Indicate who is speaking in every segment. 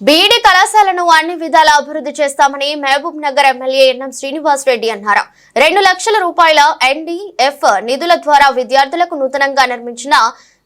Speaker 1: బీడీ కళాశాలను అన్ని విధాలా అభివృద్ధి చేస్తామని మహబూబ్ నగర్ ఎమ్మెల్యే ఎన్ఎం శ్రీనివాస్ రెడ్డి అన్నారు. రెండు లక్షల రూపాయల ఎన్డీఎఫ్ నిధుల ద్వారా విద్యార్థులకు నూతనంగా నిర్మించిన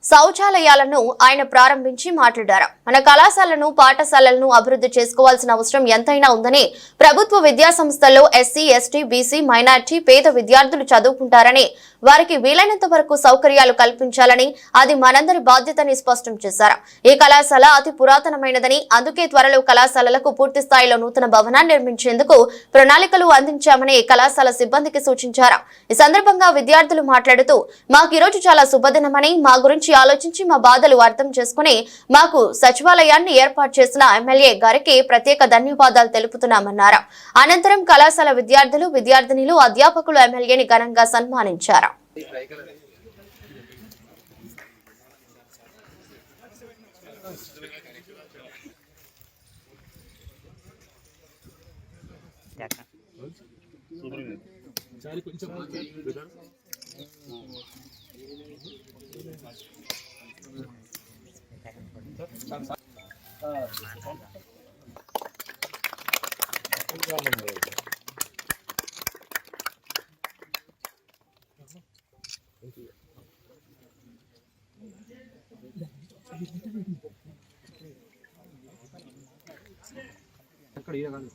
Speaker 1: శౌచాలయాలను ఆయన ప్రారంభించి మాట్లాడారు. మన కళాశాలను పాఠశాలలను అభివృద్ధి చేసుకోవాల్సిన అవసరం ఎంతైనా ఉందని ప్రభుత్వ విద్యా సంస్థల్లో ఎస్సీ ఎస్టీ బీసీ మైనార్టీ పేద విద్యార్థులు చదువుకుంటారని వారికి వీలైనంత వరకు సౌకర్యాలు కల్పించాలని అది మనందరి బాధ్యతని స్పష్టం చేశారు. ఈ కళాశాల అతి పురాతనమైనదని అందుకే త్వరలో కళాశాలలకు పూర్తి స్థాయిలో నూతన భవనాన్ని నిర్మించేందుకు ప్రణాళికలు అందించామని కళాశాల సిబ్బందికి సూచించారు. ఈ సందర్భంగా విద్యార్థులు మాట్లాడుతూ మాకు ఈరోజు చాలా శుభదినమని మా గురించి ఆలోచించి మా బాధలు అర్థం చేసుకుని మాకు సచివాలయాన్ని ఏర్పాటు చేసిన ఎమ్మెల్యే గారికి ప్రత్యేక ధన్యవాదాలు తెలుపుతున్నామన్నారు. అనంతరం కళాశాల విద్యార్థులు విద్యార్థినిలు అధ్యాపకులు ఎమ్మెల్యేని ఘనంగా సన్మానించారు.
Speaker 2: ఇక్కడ ఈరగాలి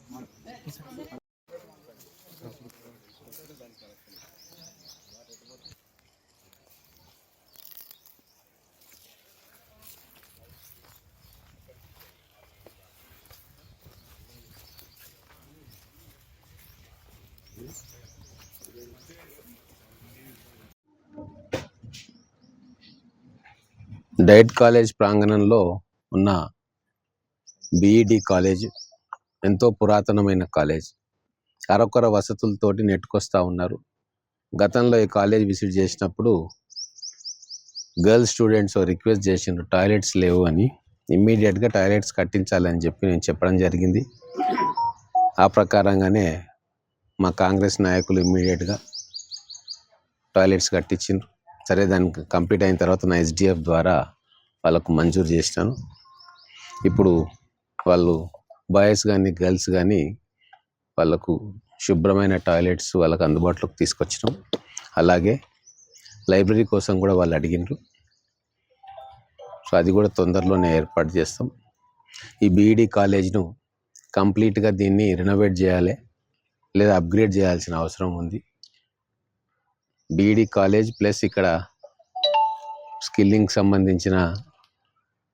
Speaker 2: డైట్ కాలేజ్ ప్రాంగణంలో ఉన్న బీఈడి కాలేజ్ ఎంతో పురాతనమైన కాలేజ్. అరకొర వసతులతోటి నెట్టుకొస్తా ఉన్నారు. గతంలో ఈ కాలేజ్ విజిట్ చేసినప్పుడు గర్ల్స్ స్టూడెంట్స్ రిక్వెస్ట్ చేసిండ్రు టాయిలెట్స్ లేవు అని. ఇమ్మీడియట్గా టాయిలెట్స్ కట్టించాలని చెప్పి నేను చెప్పడం జరిగింది. ఆ ప్రకారంగానే మా కాంగ్రెస్ నాయకులు ఇమ్మీడియట్గా టాయిలెట్స్ కట్టించిండ్రు. సరే దానికి కంప్లీట్ అయిన తర్వాత నా ఎస్డిఎఫ్ ద్వారా వాళ్ళకు మంజూరు చేసినాను ఇప్పుడు వాళ్ళు బాయ్స్ కానీ గర్ల్స్ కానీ వాళ్ళకు శుభ్రమైన టాయిలెట్స్ వాళ్ళకు అందుబాటులోకి తీసుకొచ్చినాం. అలాగే లైబ్రరీ కోసం కూడా వాళ్ళు అడిగినారు సో అది కూడా తొందరలోనే ఏర్పాటు చేస్తాం. ఈ బీఈడి కాలేజ్ను కంప్లీట్గా దీన్ని రినోవేట్ చేయాలి లేదా అప్గ్రేడ్ చేయాల్సిన అవసరం ఉంది. బీఈడి కాలేజ్ ప్లస్ ఇక్కడ స్కిల్లింగ్ సంబంధించిన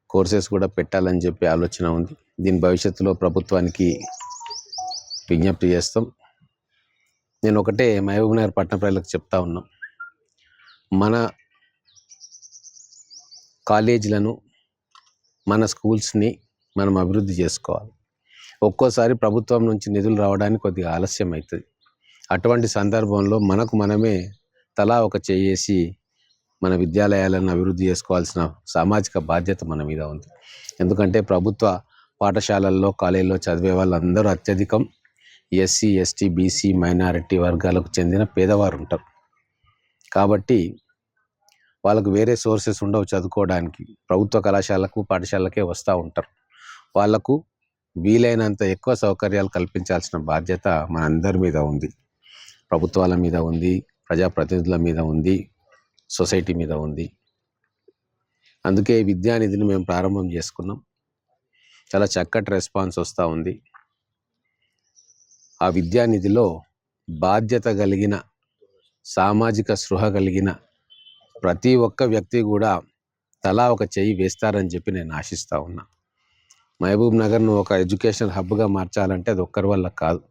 Speaker 2: కోర్సెస్ కూడా పెట్టాలని చెప్పి ఆలోచన ఉంది. దీని భవిష్యత్తులో ప్రభుత్వానికి విజ్ఞప్తి చేస్తాం. నేను ఒకటే మహబూబ్ నగర్ పట్టణ ప్రజలకు చెప్తా ఉన్నాం. మన కాలేజీలను మన స్కూల్స్ని మనం అభివృద్ధి చేసుకోవాలి. ఒక్కోసారి ప్రభుత్వం నుంచి నిధులు రావడానికి కొద్దిగా ఆలస్యం అవుతుంది అటువంటి సందర్భంలో మనకు మనమే తలా ఒక చేసి మన విద్యాలయాలను అభివృద్ధి చేసుకోవాల్సిన సామాజిక బాధ్యత మన మీద ఉంది. ఎందుకంటే ప్రభుత్వ పాఠశాలల్లో కాలేజీలో చదివే వాళ్ళందరూ అత్యధికం ఎస్సీ ఎస్టీ బీసీ మైనారిటీ వర్గాలకు చెందిన పేదవారు ఉంటారు. కాబట్టి వాళ్ళకు వేరే సోర్సెస్ ఉండవు చదువుకోవడానికి. ప్రభుత్వ కళాశాలకు పాఠశాలకే వస్తూ ఉంటారు. వాళ్ళకు వీలైనంత ఎక్కువ సౌకర్యాలు కల్పించాల్సిన బాధ్యత మనందరి మీద ఉంది. ప్రభుత్వాల మీద ఉంది. ప్రజాప్రతినిధుల మీద ఉంది సొసైటీ మీద ఉంది. అందుకే విద్యానిధిని మేము ప్రారంభం చేసుకున్నాం. చాలా చక్కటి రెస్పాన్స్ వస్తూ ఉంది. ఆ విద్యానిధిలో బాధ్యత కలిగిన సామాజిక స్పృహ కలిగిన ప్రతి ఒక్క వ్యక్తి కూడా తలా ఒక చెయ్యి వేస్తారని చెప్పి నేను ఆశిస్తూ ఉన్నా. మహబూబ్ నగర్ను ఒక ఎడ్యుకేషన్ హబ్గా మార్చాలంటే అది ఒక్కరి వల్ల కాదు.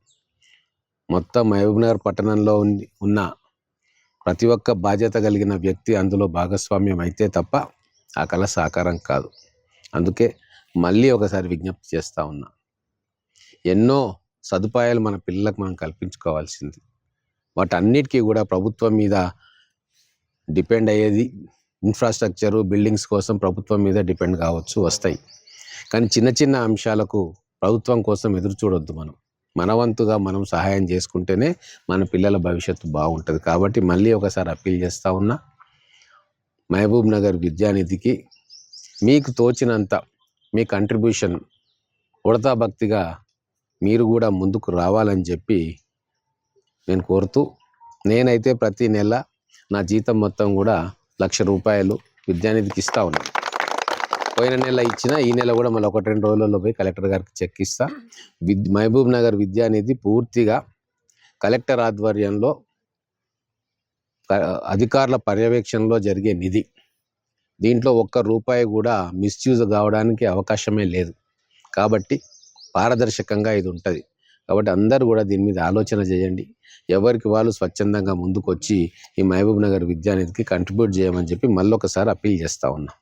Speaker 2: మొత్తం మహబూబ్ నగర్ పట్టణంలో ఉన్న ప్రతి ఒక్క బాధ్యత కలిగిన వ్యక్తి అందులో భాగస్వామ్యం అయితే తప్ప ఆ కళ సాకారం కాదు. అందుకే మళ్ళీ ఒకసారి విజ్ఞప్తి చేస్తూ ఉన్నా. ఎన్నో సదుపాయాలు మన పిల్లలకు మనం కల్పించుకోవాల్సింది. వాటన్నిటికీ కూడా ప్రభుత్వం మీద డిపెండ్ అయ్యేది ఇన్ఫ్రాస్ట్రక్చరు బిల్డింగ్స్ కోసం ప్రభుత్వం మీద డిపెండ్ కావచ్చు వస్తాయి. కానీ చిన్న చిన్న అంశాలకు ప్రభుత్వం కోసం ఎదురు చూడొద్దు మనం. మనవంతుగా మనం సహాయం చేసుకుంటేనే మన పిల్లల భవిష్యత్తు బాగుంటుంది. కాబట్టి మళ్ళీ ఒకసారి అప్పీల్ చేస్తూ ఉన్నా మహబూబ్ నగర్ విద్యానిధికి మీకు తోచినంత మీ కంట్రిబ్యూషన్ ఉడతా భక్తిగా మీరు కూడా ముందుకు రావాలని చెప్పి నేను కోరుతూ నేనైతే ప్రతి నెల నా జీతం మొత్తం కూడా లక్ష రూపాయలు విద్యానిధికి ఇస్తా ఉన్నాను పోయిన నెల ఇచ్చిన ఈ నెల కూడా మళ్ళీ ఒకటి రెండు రోజులలో పోయి కలెక్టర్ గారికి చెక్ ఇస్తా. విద్ మహబూబ్ నగర్ విద్యానిధి పూర్తిగా కలెక్టర్ ఆధ్వర్యంలో అధికారుల పర్యవేక్షణలో జరిగే నిధి. దీంట్లో ఒక్క రూపాయి కూడా మిస్యూజ్ కావడానికి అవకాశమే లేదు. కాబట్టి పారదర్శకంగా ఇది ఉంటుంది. కాబట్టి అందరూ కూడా దీని మీద ఆలోచన చేయండి. ఎవరికి వాళ్ళు స్వచ్ఛందంగా ముందుకొచ్చి ఈ మహబూబ్ నగర్ విద్యానిధికి కంట్రిబ్యూట్ చేయమని చెప్పి మళ్ళొకసారి అప్పీల్ చేస్తా ఉన్నా.